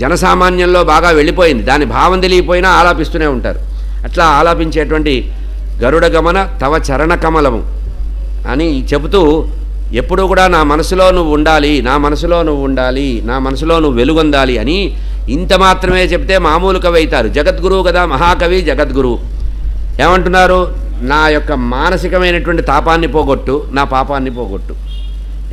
జనసామాన్యంలో బాగా వెళ్ళిపోయింది. దాని భావం తెలియపోయినా ఆలాపిస్తూనే ఉంటారు. అట్లా ఆలాపించేటువంటి గరుడ గమన తవ చరణ కమలము అని చెబుతూ ఎప్పుడూ కూడా నా మనసులో నువ్వు ఉండాలి నా మనసులో నువ్వు ఉండాలి నా మనసులో నువ్వు వెలుగొందాలి అని ఇంత మాత్రమే చెప్తే మామూలు కవి అవుతారు. జగద్గురువు కదా మహాకవి జగద్గురువు. ఏమంటున్నారు? నా యొక్క మానసికమైనటువంటి తాపాన్ని పోగొట్టు నా పాపాన్ని పోగొట్టు.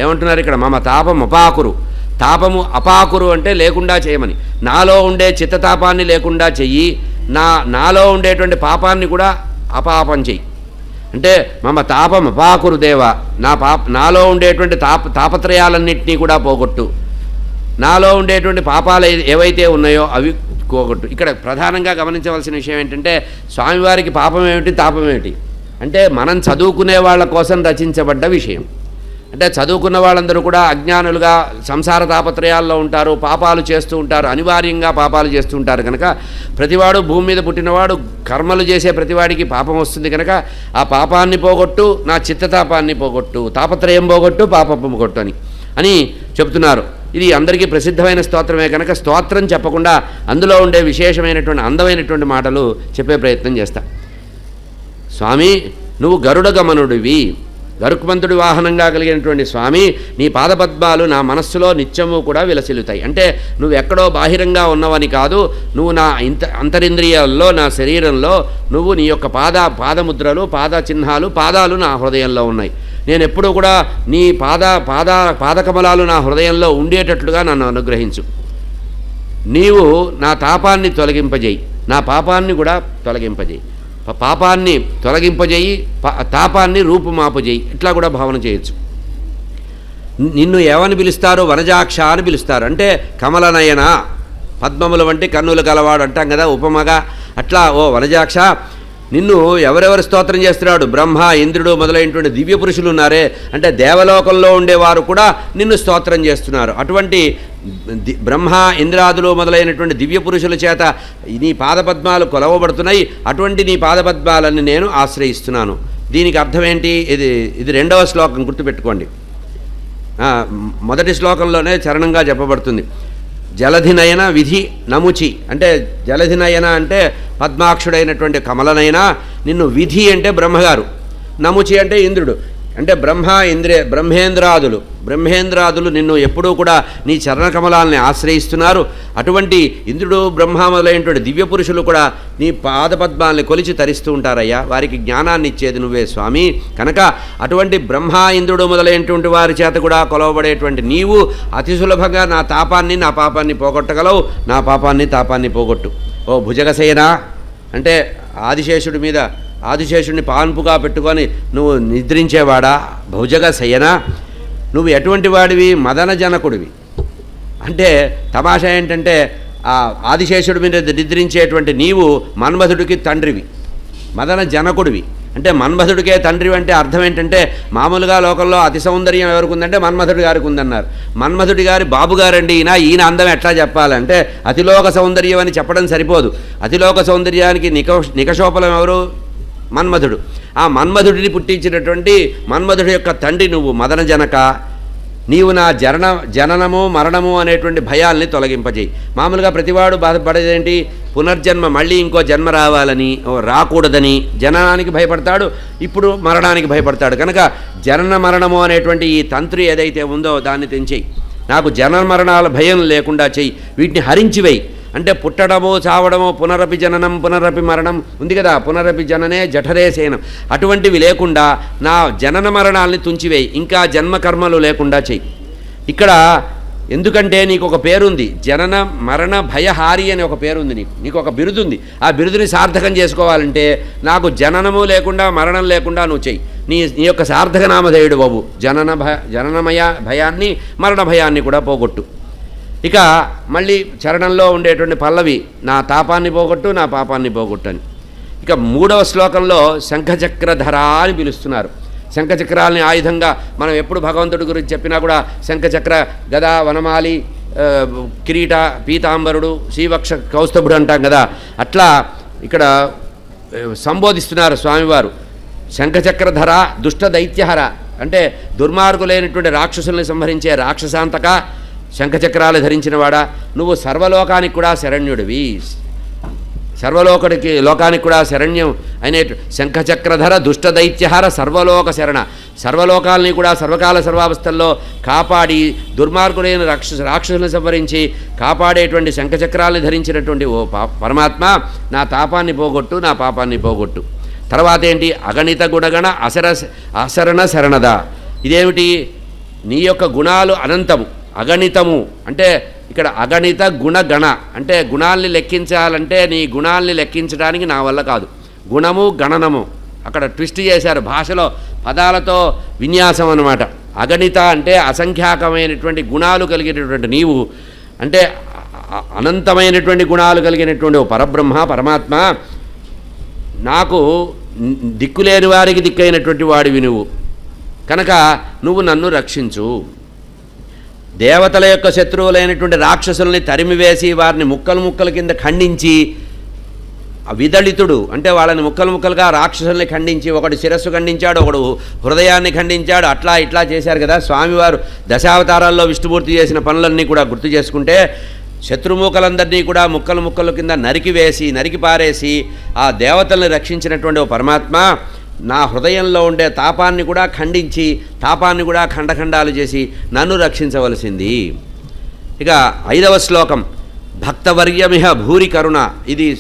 ఏమంటున్నారు ఇక్కడ? మమ తాపం అపాకురు తాపము అపాకురు అంటే లేకుండా చేయమని. నాలో ఉండే చిత్తతాపాన్ని లేకుండా చెయ్యి. నా నాలో ఉండేటువంటి పాపాన్ని కూడా అపాపం చెయ్యి. అంటే మమ తాపం అపాకురు దేవ. నా పాప నాలో ఉండేటువంటి తాప తాపత్రయాలన్నింటినీ కూడా పోగొట్టు. నాలో ఉండేటువంటి పాపాలు ఏవైతే ఉన్నాయో అవి పోగొట్టు. ఇక్కడ ప్రధానంగా గమనించవలసిన విషయం ఏంటంటే స్వామివారికి పాపం ఏమిటి తాపం ఏమిటి? అంటే మనం చదువుకునే వాళ్ళ కోసం రచించబడ్డ విషయం. అంటే చదువుకున్న వాళ్ళందరూ కూడా అజ్ఞానులుగా సంసార తాపత్రయాల్లో ఉంటారు పాపాలు చేస్తూ ఉంటారు అనివార్యంగా పాపాలు చేస్తూ ఉంటారు కనుక ప్రతివాడు భూమి మీద పుట్టినవాడు కర్మలు చేసే ప్రతివాడికి పాపం వస్తుంది కనుక ఆ పాపాన్ని పోగొట్టు నా చిత్తతాపాన్ని పోగొట్టు తాపత్రయం పోగొట్టు పాపం పోగొట్టు అని అని చెప్తున్నారు ఇది అందరికీ ప్రసిద్ధమైన స్తోత్రమే కనుక స్తోత్రం చెప్పకుండా అందులో ఉండే విశేషమైనటువంటి అందమైనటువంటి మాటలు చెప్పే ప్రయత్నం చేస్తా. స్వామి నువ్వు గరుడ గమనుడివి. గరుక్మంతుడి వాహనంగా కలిగినటువంటి స్వామి నీ పాదపద్మాలు నా మనస్సులో నిత్యము కూడా విలసిల్లుతాయి. అంటే నువ్వు ఎక్కడో బాహిరంగా ఉన్నవని కాదు నువ్వు నా ఇంత అంతరింద్రియాల్లో నా శరీరంలో నువ్వు నీ యొక్క పాద పాదముద్రలు పాద చిహ్నాలు పాదాలు నా హృదయంలో ఉన్నాయి. నేను ఎప్పుడూ కూడా నీ పాద పాద పాదకమలాలు నా హృదయంలో ఉండేటట్లుగా నన్ను అనుగ్రహించు. నీవు నా తాపాన్ని తొలగింపజేయి. నా పాపాన్ని కూడా తొలగింపజేయి. పాపాన్ని తొలగింపజేయి పా- తాపాన్ని రూపుమాపజేయి. ఇట్లా కూడా భావన చేయొచ్చు. నిన్ను ఏమని పిలుస్తారు వనజాక్ష అని పిలుస్తారు. అంటే కమలనయన పద్మముల వంటి కన్నులు గలవాడు అంటాం కదా ఉపమగా. అట్లా ఓ వనజాక్ష నిన్ను ఎవరెవరు స్తోత్రం చేస్తున్నాడు? బ్రహ్మ ఇంద్రుడు మొదలైనటువంటి దివ్య పురుషులు ఉన్నారే. అంటే దేవలోకంలో ఉండేవారు కూడా నిన్ను స్తోత్రం చేస్తున్నారు. అటువంటి బ్రహ్మ ఇంద్రాదులు మొదలైనటువంటి దివ్య పురుషుల చేత నీ పాదపద్మాలు కొలవబడుతున్నాయి. అటువంటి నీ పాదపద్మాలను నేను ఆశ్రయిస్తున్నాను. దీనికి అర్థం ఏంటి ఇది ఇది రెండవ శ్లోకం గుర్తుపెట్టుకోండి. మొదటి శ్లోకంలోనే చరణంగా చెప్పబడుతుంది. జలధినయన విధి నముచి. అంటే జలధినయన అంటే పద్మాక్షుడైనటువంటి కమలనైనా నిన్ను విధి అంటే బ్రహ్మగారు. నముచి అంటే ఇంద్రుడు. అంటే బ్రహ్మ ఇంద్రియ బ్రహ్మేంద్రాదులు. బ్రహ్మేంద్రాదులు నిన్ను ఎప్పుడూ కూడా నీ చరణకమలాల్ని ఆశ్రయిస్తున్నారు. అటువంటి ఇంద్రుడు బ్రహ్మ మొదలైనటువంటి దివ్య పురుషులు కూడా నీ పాదపద్మాల్ని కొలిచి తరిస్తూ ఉంటారయ్యా. వారికి జ్ఞానాన్ని ఇచ్చేది నువ్వే స్వామి. కనుక అటువంటి బ్రహ్మ ఇంద్రుడు మొదలైనటువంటి వారి చేత కూడా కొలవబడేటువంటి నీవు అతి సులభంగా నా తాపాన్ని నా పాపాన్ని పోగొట్టగలవు. నా పాపాన్ని తాపాన్ని పోగొట్టు. ఓ భుజగసేనా. అంటే ఆదిశేషుడి మీద ఆదిశేషుడిని పాన్పుగా పెట్టుకొని నువ్వు నిద్రించేవాడా? భుజగ శయనా నువ్వు ఎటువంటి వాడివి? మదన జనకుడివి అంటే తమాషా ఏంటంటే ఆ ఆదిశేషుడి మీద నిద్రించేటువంటి నీవు మన్మధుడికి తండ్రివి. మదన జనకుడివి అంటే మన్మధుడికే తండ్రి అంటే అర్థం ఏంటంటే మామూలుగా లోకంలో అతి సౌందర్యం ఎవరికి ఉందంటే మన్మధుడి గారికి ఉందన్నారు మన్మధుడి గారి బాబు గారండి ఈయన ఈయన అందం ఎట్లా చెప్పాలంటే అతిలోక సౌందర్యం అని చెప్పడం సరిపోదు. అతిలోక సౌందర్యానికి నిక నికషోపలం ఎవరు? మన్మధుడు. ఆ మన్మధుడిని పుట్టించినటువంటి మన్మధుడి యొక్క తండ్రి నువ్వు మదన జనక. నీవు నా జనన జననము మరణము అనేటువంటి భయాల్ని తొలగింపజేయి. మామూలుగా ప్రతివాడు బాధపడేదేంటి? పునర్జన్మ మళ్ళీ ఇంకో జన్మ రావాలని ఓ రాకూడదని జననానికి భయపడతాడు ఇప్పుడు మరణానికి భయపడతాడు. కనుక జనన మరణము అనేటువంటి ఈ తంత్రి ఏదైతే ఉందో దాన్ని తెంచేయి. నాకు జనన మరణాల భయం లేకుండా చెయ్యి వీటిని హరించివేయి అంటే పుట్టడము చావడము పునరపి జననం పునరపి మరణం ఉంది కదా. పునరపి జననే జఠరే సేనం. అటువంటివి లేకుండా నా జనన మరణాలని తుంచివేయి. ఇంకా జన్మ కర్మలు లేకుండా చేయి ఇక్కడ ఎందుకంటే నీకు ఒక పేరుంది. జనన మరణ భయహారి అనే ఒక పేరుంది నీకు. నీకు ఒక బిరుదుంది. ఆ బిరుదుని సార్థకం చేసుకోవాలంటే నాకు జననము లేకుండా మరణం లేకుండా నువ్వు చెయ్యి. నీ నీ యొక్క సార్థక నామధేయుడు బాబు. జనన భయ జననమయ భయాన్ని మరణ భయాన్ని కూడా పోగొట్టు. ఇక మళ్ళీ చరణంలో ఉండేటువంటి పల్లవి నా తాపాన్ని పోగొట్టు నా పాపాన్ని పోగొట్టు అని ఇక మూడవ శ్లోకంలో శంఖచక్రధర అని పిలుస్తున్నారు. శంఖచక్రాలని ఆయుధంగా మనం ఎప్పుడు భగవంతుడి గురించి చెప్పినా కూడా శంఖచక్ర గదా వనమాలి కిరీట పీతాంబరుడు శ్రీవక్ష కౌస్తభుడు అంటాం కదా. అట్లా ఇక్కడ సంబోధిస్తున్నారు స్వామివారు. శంఖచక్రధర దుష్ట దైత్యహర అంటే దుర్మార్గులైనటువంటి రాక్షసుల్ని సంహరించే రాక్షసాంతక శంఖచక్రాలు ధరించినవాడా? నువ్వు సర్వలోకానికి కూడా శరణ్యుడివి. సర్వలోకుడికి లోకానికి కూడా శరణ్యం అనే శంఖచక్రధర దుష్ట దైత్యహార సర్వలోక శరణ. సర్వలోకాలని కూడా సర్వకాల సర్వావస్థల్లో కాపాడి దుర్మార్గుడైన రాక్ష రాక్షసులను సంవరించి కాపాడేటువంటి శంఖచక్రాలను ధరించినటువంటి ఓ పా పరమాత్మ నా తాపాన్ని పోగొట్టు నా పాపాన్ని పోగొట్టు. తర్వాత ఏంటి? అగణిత గుణగణ అసర అసరణ శరణద. ఇదేమిటి? నీ యొక్క గుణాలు అనంతము. అగణితము. అంటే ఇక్కడ అగణిత గుణగణ. అంటే గుణాల్ని లెక్కించాలంటే నీ గుణాల్ని లెక్కించడానికి నా వల్ల కాదు. గుణము గణనము. అక్కడ ట్విస్ట్ చేశారు భాషలో పదాలతో విన్యాసం అన్నమాట. అగణిత అంటే అసంఖ్యాకమైనటువంటి గుణాలు కలిగినటువంటి నీవు. అంటే అనంతమైనటువంటి గుణాలు కలిగినటువంటి ఓ పరబ్రహ్మ పరమాత్మ. నాకు దిక్కులేని వారికి దిక్కైనటువంటి వాడివి నువ్వు. కనుక నువ్వు నన్ను రక్షించు. దేవతల యొక్క శత్రువులైనటువంటి రాక్షసుల్ని తరిమివేసి వారిని ముక్కలు ముక్కల కింద ఖండించి విదళితుడు అంటే వాళ్ళని ముక్కలు ముక్కలుగా రాక్షసుల్ని ఖండించి ఒకడు శిరస్సు ఖండించాడు ఒకడు హృదయాన్ని ఖండించాడు అట్లా ఇట్లా చేశారు కదా. స్వామివారు దశావతారాల్లో విష్ణుమూర్తి చేసిన పనులన్నీ కూడా గుర్తు చేసుకుంటే శత్రుమూకలందరినీ కూడా ముక్కలు ముక్కల కింద నరికివేసి నరికి పారేసి ఆ దేవతల్ని రక్షించినటువంటి ఓ పరమాత్మ నా హృదయంలో ఉండే తాపాన్ని కూడా ఖండించి తాపాన్ని కూడా ఖండఖండాలు చేసి నన్ను రక్షించవలసింది. ఇక ఐదవ శ్లోకం. భక్తవర్యమిహ భూరి కరుణ. ఇది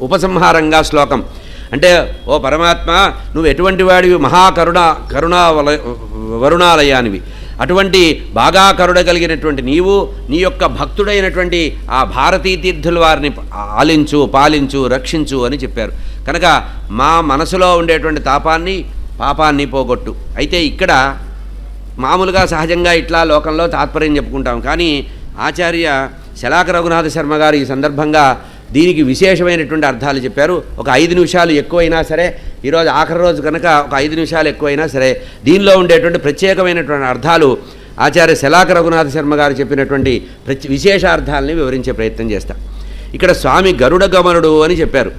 ఉపసంహారంగా శ్లోకం. అంటే ఓ పరమాత్మ నువ్వు ఎటువంటి వాడివి? మహాకరుణ కరుణా వల వరుణాలయానివి. అటువంటి బాగా కరుణ కలిగినటువంటి నీవు నీ యొక్క భక్తుడైనటువంటి ఆ భారతీ తీర్థుల వారిని ఆలించు పాలించు రక్షించు అని చెప్పారు. కనుక మా మనసులో ఉండేటువంటి తాపాన్ని పాపాన్ని పోగొట్టు. అయితే ఇక్కడ మామూలుగా సహజంగా ఇట్లా లోకంలో తాత్పర్యం చెప్పుకుంటాం. కానీ ఆచార్య శలాక రఘునాథ శర్మ గారు ఈ సందర్భంగా దీనికి విశేషమైనటువంటి అర్థాలు చెప్పారు. ఒక ఐదు నిమిషాలు ఎక్కువైనా సరే ఈరోజు ఆఖరి రోజు కనుక ఒక ఐదు నిమిషాలు ఎక్కువైనా సరే దీనిలో ఉండేటువంటి ప్రత్యేకమైనటువంటి అర్థాలు ఆచార్య శలాక రఘునాథ శర్మ గారు చెప్పినటువంటి ప్రతి విశేష అర్థాలని వివరించే ప్రయత్నం చేస్తాం. ఇక్కడ స్వామి గరుడ గమనుడు అని చెప్పారు.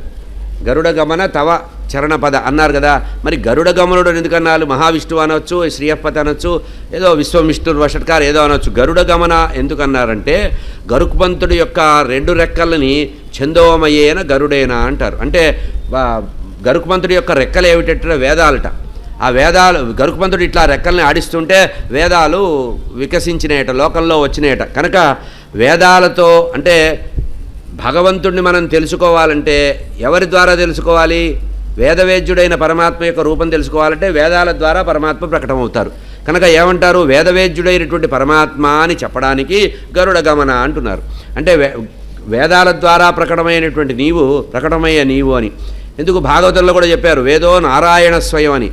గరుడ గమన తవ చరణపద అన్నారు కదా. మరి గరుడ గమనుడు అని మహావిష్ణువు అనొచ్చు శ్రీయప్పతి అనొచ్చు ఏదో విశ్వం వషట్కారు ఏదో అనొచ్చు. గరుడ గమన ఎందుకన్నారంటే అన్నారంటే యొక్క రెండు రెక్కలని చందోమయేన గరుడేన అంటారు. అంటే గరుకుమంతుడి యొక్క రెక్కలు ఏమిటంటే వేదాలట. ఆ వేదాలు గరుకుమంతుడు ఇట్లా రెక్కల్ని ఆడిస్తుంటే వేదాలు వికసించినాయట లోకంలో వచ్చినాయట కనుక వేదాలతో అంటే భగవంతుడిని మనం తెలుసుకోవాలంటే ఎవరి ద్వారా తెలుసుకోవాలి? వేదవేద్యుడైన పరమాత్మ యొక్క రూపం తెలుసుకోవాలంటే వేదాల ద్వారా పరమాత్మ ప్రకటమవుతారు. కనుక ఏమంటారు? వేదవేద్యుడైనటువంటి పరమాత్మ అని చెప్పడానికి గరుడ గమన అంటున్నారు. అంటే వేదాల ద్వారా ప్రకటమైనటువంటి నీవు ప్రకటమయ్యే నీవు అని. ఎందుకు భాగవతంలో కూడా చెప్పారు వేదో నారాయణ స్వయం అని.